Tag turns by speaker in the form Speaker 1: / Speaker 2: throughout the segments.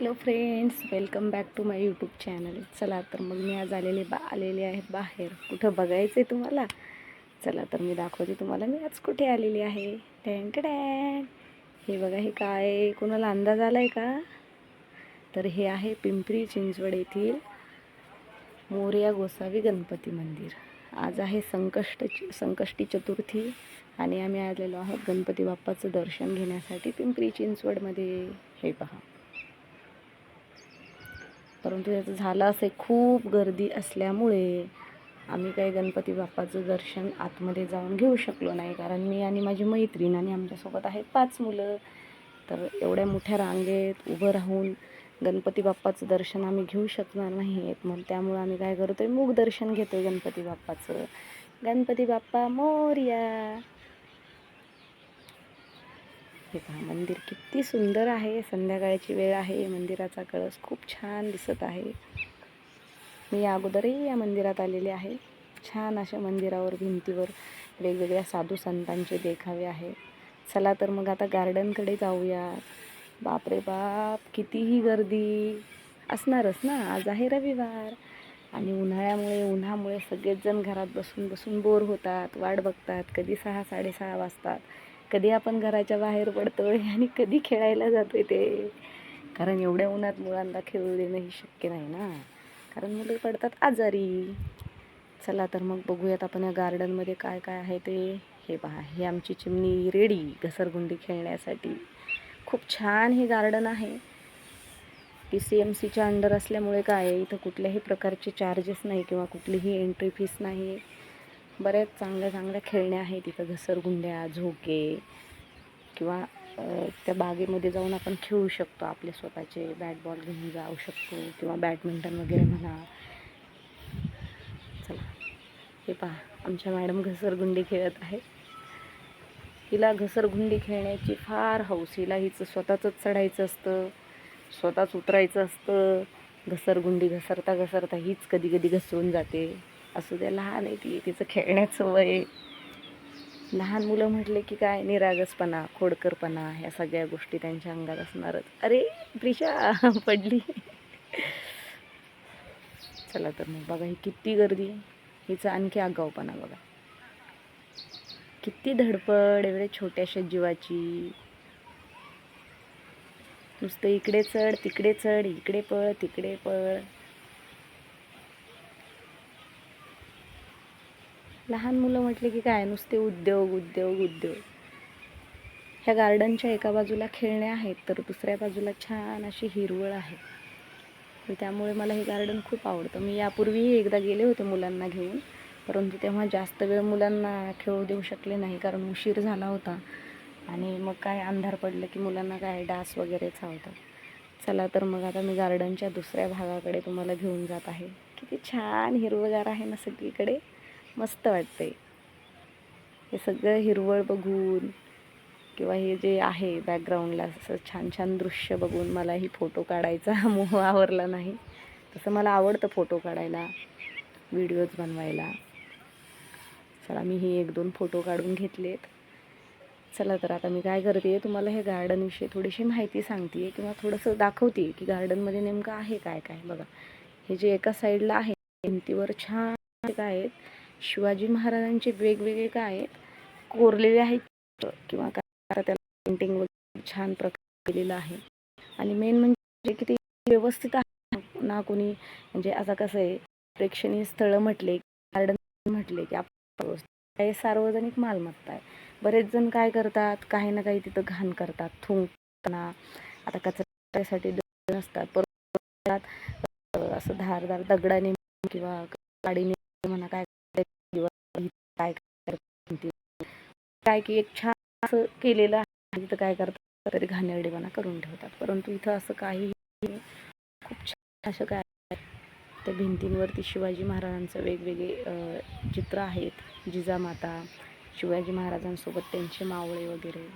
Speaker 1: Hello friends welcome back to my YouTube channel. चला तर मग मी आज आलेले बा आलेले आहे बाहेर. कुठं बघायचं आहे तुम्हाला? चला तर मी दाखवते तुम्हाला. मी आज कुठे आलेली आहे? टँक टँक हे बघा हे काय? कोणाला अंदाज आला आहे का? तर हे आहे पिंपरी चिंचवड येथील मोर्या गोसावी गणपती मंदिर. आज आहे संकष्ट संकष्टी चतुर्थी आणि आम्ही आलेलो आहोत गणपती बाप्पाचं दर्शन घेण्यासाठी पिंपरी चिंचवडमध्ये. हे पहा. परंतु याचं झालं असे खूप गर्दी असल्यामुळे आम्ही काही गणपती बाप्पाचं दर्शन आतमध्ये जाऊन घेऊ शकलो नाही. कारण मी आणि माझी मैत्रीण आणि आमच्यासोबत आहेत पाच मुलं. तर एवढ्या मोठ्या रांगेत उभं राहून गणपती बाप्पाचं दर्शन आम्ही घेऊ शकणार नाही आहेत मग त्यामुळं आम्ही काय करतो आहे मूग दर्शन घेतोय गणपती बाप्पाचं. गणपती बाप्पा मोर्या. हे पहा मंदिर किती सुंदर आहे. संध्याकाळची वेळ आहे. मंदिराचा कळस खूप छान दिसत आहे. मी अगोदरही या मंदिरात आलेले आहे. छान अशा मंदिरावर भिंतीवर वेगवेगळ्या साधू संतांचे देखावे आहे. चला तर मग आता गार्डनकडे जाऊया. बापरे बाप कितीही गर्दी असणारच ना. आज आहे रविवार आणि उन्हाळ्यामुळे उन्हामुळे सगळेच जण घरात बसून बसून बोर होतात वाट बघतात. कधी सहा साडेसहा वाजतात. कधी आपण घराच्या बाहेर पडतो आहे आणि कधी खेळायला जातो आहे ते. कारण एवढ्या उन्हात मुलांना खेळू देणंही शक्य नाही ना. कारण मुलं पडतात आजारी. चला तर मग बघूयात आपण या गार्डनमध्ये काय काय आहे ते. हे पहा ही आमची चिमणी रेडी घसरगुंडी खेळण्यासाठी. खूप छान हे गार्डन आहे. पी सी एम सीच्या अंडर असल्यामुळे काय आहे इथं कुठल्याही प्रकारचे चार्जेस नाही किंवा कुठलीही एंट्री फीस नाही. बऱ्याच चांगल्या चांगल्या खेळण्या आहेत. तिथं घसरगुंड्या झोके किंवा त्या बागेमध्ये जाऊन आपण खेळू शकतो. आपले स्वतःचे बॅट बॉल घेऊन जाऊ शकतो किंवा बॅडमिंटन वगैरे म्हणा. चला हे पहा. आमच्या मॅडम घसरगुंडी खेळत आहे हिला घसरगुंडी खेळण्याची फार हौस. हिला हिचं स्वतःचंच चढायचं असतं. स्वतःच उतरायचं असतं. घसरगुंडी घसरता घसरता हीच कधी कधी घसरून जाते. असू द्या लहान आहे ती तिचं खेळण्याचं वय. लहान मुलं म्हटले की काय निरागसपणा खोडकरपणा ह्या सगळ्या गोष्टी त्यांच्या अंगात असणारच. अरे प्रिशा पडली. चला तर मग बघा ही किती गर्दी. हिचा आणखी आगाऊपणा बघा. किती धडपड एवढ्या छोट्याशा जीवाची. नुसतं इकडे चढ तिकडे चढ इकडे पळ तिकडे पळ. लहान मुलं म्हटले की काय नुसते उद्योग उद्योग उद्योग. ह्या गार्डनच्या एका बाजूला खेळण्या आहेत तर दुसऱ्या बाजूला छान अशी हिरवळ आहे. तर त्यामुळे मला हे गार्डन खूप आवडतं. मी यापूर्वीही एकदा गेले होते मुलांना घेऊन परंतु तेव्हा जास्त वेळ मुलांना खेळू देऊ शकले नाही कारण उशीर झाला होता. आणि मग काय अंधार पडलं की मुलांना काय डास वगैरेचा होता. चला तर मग आता मी गार्डनच्या दुसऱ्या भागाकडे तुम्हाला घेऊन जात आहे. किती छान हिरवगार आहे ना सगळीकडे. मस्त वाटते हे सगळं हिरवळ बघून किंवा हे जे आहे बॅकग्राऊंडला असं छान छान दृश्य बघून मलाही फोटो काढायचा मोह आवरला नाही. तसं मला आवडतं फोटो काढायला व्हिडिओज बनवायला. चला मी ही एक दोन फोटो काढून घेतलेत. चला तर आता मी काय करते तुम्हाला हे गार्डनविषयी थोडीशी माहिती सांगते किंवा थोडंसं दाखवते की गार्डनमध्ये नेमकं आहे काय काय. बघा हे जे एका साईडला आहे भिंतीवर छान काय आहेत. शिवाजी महाराजांचे वेगवेगळे काय आहेत कोरलेले आहेत किंवा काय? त्याला पेंटिंग वगैरे छान प्रकार केलेलं आहे. आणि मेन म्हणजे किती व्यवस्थित आहे. ना कोणी म्हणजे आता कसं आहे प्रेक्षणीय स्थळं म्हटले गार्डन म्हटले की आपण हे सार्वजनिक मालमत्ता आहे. बरेच जण काय करतात? काही ना काही तिथं घाण करतात. थुंकताना. आता कचऱ्यासाठी असतात. नसतात परत असं धारदार दगडाने किंवा गाडीने म्हणा काय काय काय की एक छान असं केलेलं आहे. तिथं काय करतात तरी घाणेरडेपणा करून ठेवतात. परंतु इथं असं काही खूप छान असं काय त्या भिंतींवरती शिवाजी महाराजांचं वेगवेगळे चित्र आहेत. जिजामाता शिवाजी महाराजांसोबत त्यांचे मावळे वगैरे.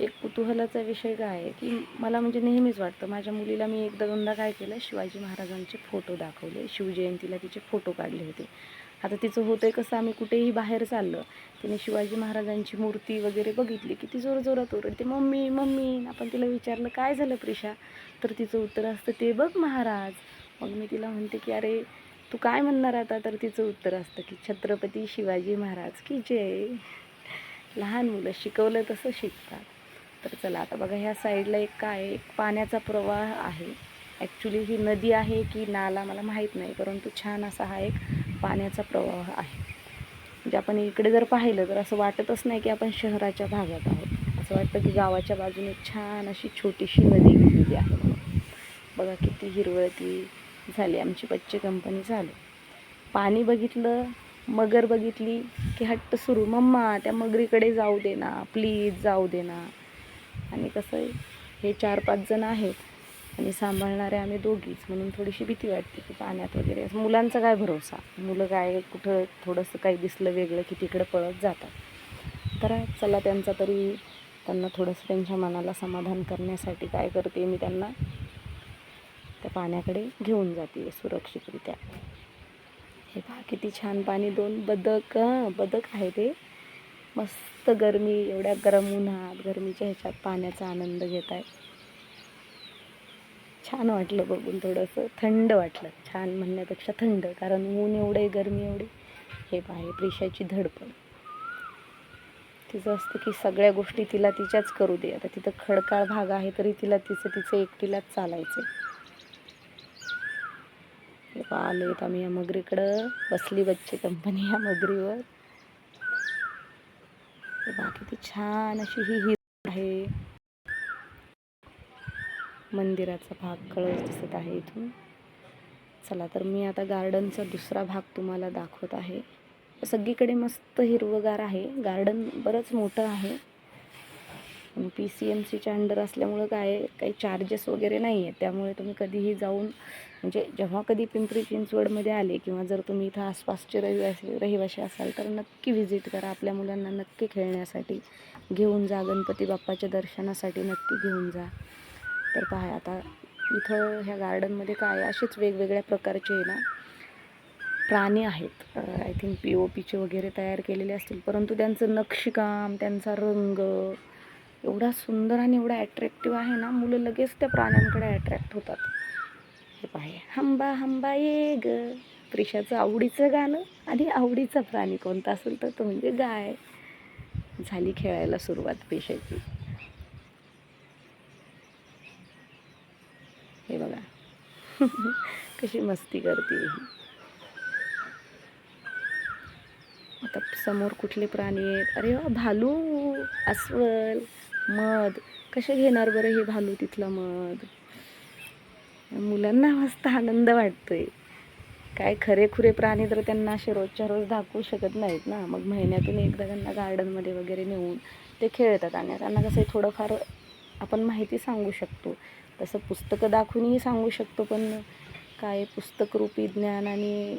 Speaker 1: एक कुतूहलाचा विषय काय आहे की मला म्हणजे नेहमीच वाटतं माझ्या मुलीला मी एकदा दोनदा काय केलं शिवाजी महाराजांचे फोटो दाखवले. शिवजयंतीला तिचे फोटो काढले होते. आता तिचं होतंय कसं आम्ही कुठेही बाहेर चाललं तिने शिवाजी महाराजांची मूर्ती वगैरे बघितली की ती जोरजोरात ओरडते मम्मी मम्मी. आपण तिला विचारलं काय झालं प्रिशा? तर तिचं उत्तर असतं ते बघ महाराज. मग मी तिला म्हणते की अरे तू काय म्हणणार आता? तर तिचं उत्तर असतं की छत्रपती शिवाजी महाराज की जय. लहान मुलं शिकवलं तसं शिकतात. तर चला आता बघा ह्या साईडला एक काय एक पाण्याचा प्रवाह आहे. ॲक्च्युली ही नदी आहे की नाला मला माहीत नाही परंतु छान असा हा एक पाण्याचा प्रवाह आहे. म्हणजे आपण इकडे जर पाहिलं तर असं वाटतच नाही की आपण शहराच्या भागात आहोत. असं वाटतं की गावाच्या बाजूने छान अशी छोटीशी नदी गेलेली आहे. म्हणून बघा किती हिरवळती झाली आमची बच्चे कंपनी झाली पाणी बघितलं मगर बघितली की हट्ट सुरू. मम्मा त्या मगरीकडे जाऊ दे ना प्लीज जाऊ दे ना. आणि कसं आहे हे चार पाच जण आहेत. आणि सांभाळणारे आम्ही दोघीच. म्हणून थोडीशी भीती वाटते की पाण्यात वगैरे. मुलांचा काय भरोसा? मुलं काय कुठं थोडंसं काही दिसलं वेगळं की तिकडं पळत जातात. तर चला त्यांचा तरी त्यांना थोडंसं त्यांच्या मनाला समाधान करण्यासाठी काय करते मी त्यांना? त्या पाण्याकडे घेऊन जाते सुरक्षितरित्या. हे पहा किती छान पाणी. दोन बदक बदक आहे ते. मस्त गरमी एवढ्या गरम उन्हात गरमीच्या ह्याच्यात पाण्याचा आनंद घेत आहे छान वाटलं बघून थोडंसं थंड वाटलं छान म्हणण्यापेक्षा थंड कारण ऊन एवढे गरमी एवढी. हे पाहे प्रिशाची धडपड. तिचं असतं की सगळ्या गोष्टी तिला तिच्याच करू दे. आता तिथं खडकाळ भाग आहे तरी तिला तिचं तिचं एकटीलाच चालायचं हे पहा आलोय आम्ही या मगरीकडं. बसली बच्चे कंपनी या मगरीवर. बाकी ती छान अशी ही हिरो आहे. मंदिराचा भाग कळस दिसत आहे इथून. चला तर मी आता गार्डनचा दुसरा भाग तुम्हाला दाखवत आहे. सगळीकडे मस्त हिरवंगार आहे. गार्डन बरंच मोठं आहे. पी सी एम सीच्या अंडर असल्यामुळं काय काही चार्जेस वगैरे नाही आहेत त्यामुळे तुम्ही कधीही जाऊन म्हणजे जेव्हा कधी पिंपरी चिंचवडमध्ये आले किंवा जर तुम्ही इथं आसपासचे रहिवासी रहिवासी असाल तर नक्की व्हिजिट करा. आपल्या मुलांना नक्की खेळण्यासाठी घेऊन जा. गणपती बाप्पाच्या दर्शनासाठी नक्की घेऊन जा. तर पहा आता इथं ह्या गार्डनमध्ये काय असेच वेगवेगळ्या प्रकारचे ना प्राणी आहेत. आय थिंक पी ओ पीचे वगैरे तयार केलेले असतील. परंतु त्यांचं नक्षीकाम त्यांचा रंग एवढा सुंदर आणि एवढा ॲट्रॅक्टिव्ह आहे ना मुलं लगेच त्या प्राण्यांकडे अट्रॅक्ट होतात. हे पाहे हंबा हंबा ये ग. प्रिशाचं आवडीचं गाणं आणि आवडीचा प्राणी कोणता असेल तर तो म्हणजे गाय. झाली खेळायला सुरुवात पेशाची हे बघा कशी मस्ती करते ही. आता समोर कुठले प्राणी आहेत? अरे वा भालू अस्वल मध. कसे घेणार बरं हे भालू तिथलं मध? मुलांना मस्त आनंद वाटतोय. काय खरे खुरे प्राणी तर त्यांना असे रोजच्या रोज दाखवू शकत नाहीत ना. मग महिन्यातून एकदा त्यांना गार्डनमध्ये वगैरे नेऊन ते खेळतात. आणि त्यांना कसं आहे थोडंफार आपण माहिती सांगू शकतो. तसं पुस्तकं दाखवूनही सांगू शकतो पण काय पुस्तकरूपी ज्ञान आणि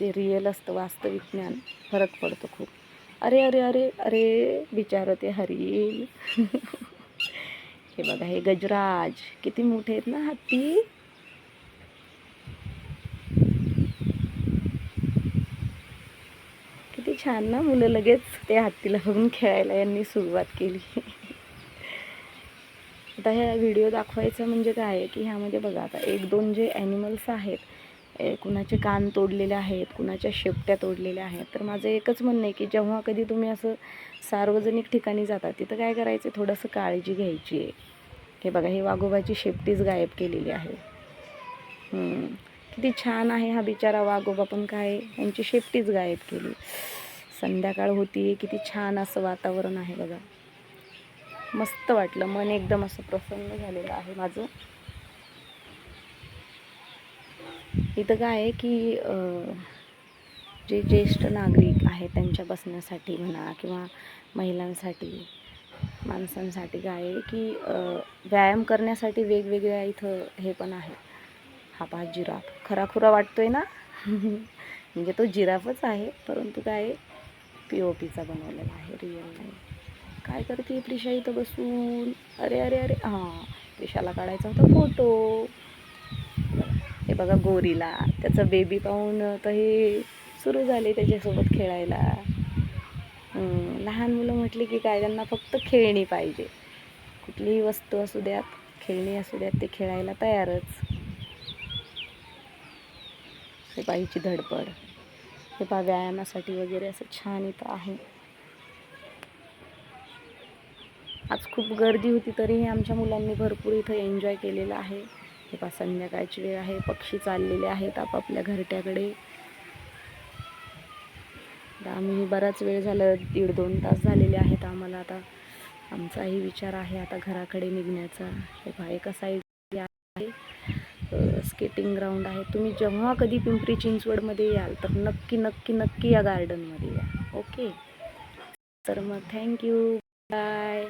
Speaker 1: जे रिअल असतं वास्तविक ज्ञान फरक पडतो खूप. अरे अरे अरे अरे विचारते ते हरी. हे बघा हे गजराज किती मोठे आहेत ना हत्ती? किती छान ना मुलं लगेच त्या हत्तीला बघून खेळायला यांनी सुरुवात केली. आता ह्या व्हिडिओ दाखवायचं म्हणजे काय आहे की ह्यामध्ये बघा आता एक दोन जे ॲनिमल्स आहेत ए, कुणाचे कान तोडलेले आहेत कुणाच्या शेपट्या तोडलेल्या आहेत. तर माझं एकच म्हणणं आहे की जेव्हा कधी तुम्ही असं सार्वजनिक ठिकाणी जाता तिथं काय करायचं थोडंसं काळजी घ्यायची आहे. हे बघा हे वाघोबाची शेपटीच गायब केलेली आहे. किती छान आहे हा बिचारा वाघोबा पण काय यांची शेपटीच गायब केली. संध्याकाळ होती किती छान असं वातावरण आहे बघा. मस्त वाटलं. मन एकदम असं प्रसन्न झालेलं आहे माझं. इथं काय आहे की जे ज्येष्ठ नागरिक आहेत त्यांच्या बसण्यासाठी म्हणा किंवा महिलांसाठी माणसांसाठी काय आहे की व्यायाम करण्यासाठी वेगवेगळ्या इथं हे पण आहे. हा पहा जिराफ. खराखुरा वाटतोय ना? म्हणजे तो जिराफच आहे परंतु काय पी ओ पीचा बनवलेला आहे रिअल नाही काय करते प्रिशा इथं बसून? अरे अरे अरे. हां प्रिशाला काढायचा होता फोटो. हे बघा गोरीला. त्याचं बेबी पाहून तर हे सुरू झाले त्याच्यासोबत खेळायला. लहान मुलं म्हटली की काय त्यांना फक्त खेळणी पाहिजे. कुठलीही वस्तू असू द्यात खेळणी असू द्यात ते खेळायला तयारच. हे पाहिजे धडपड. हे पहा व्यायामासाठी वगैरे असं छान इथं आहे. आज खूप गर्दी होती तरीही आमच्या मुलांनी भरपूर इथं एन्जॉय केलेला आहे. हे पहा संध्याकाळची वेळ आहे. पक्षी चाललेले आहेत आपापल्या घरट्याकडे. आता आम्ही बराच वेळ झालं दीड दोन तास झालेले आहेत आम्हाला आता. आमचाही विचार आहे आता घराकडे निघण्याचा. हे पहा एका साईड आहे. स्केटिंग ग्राउंड आहे. तुम्ही जेव्हा कधी पिंपरी चिंचवडमध्ये याल तर नक्की नक्की नक्की या गार्डनमध्ये या. ओके तर मग थँक्यू बाय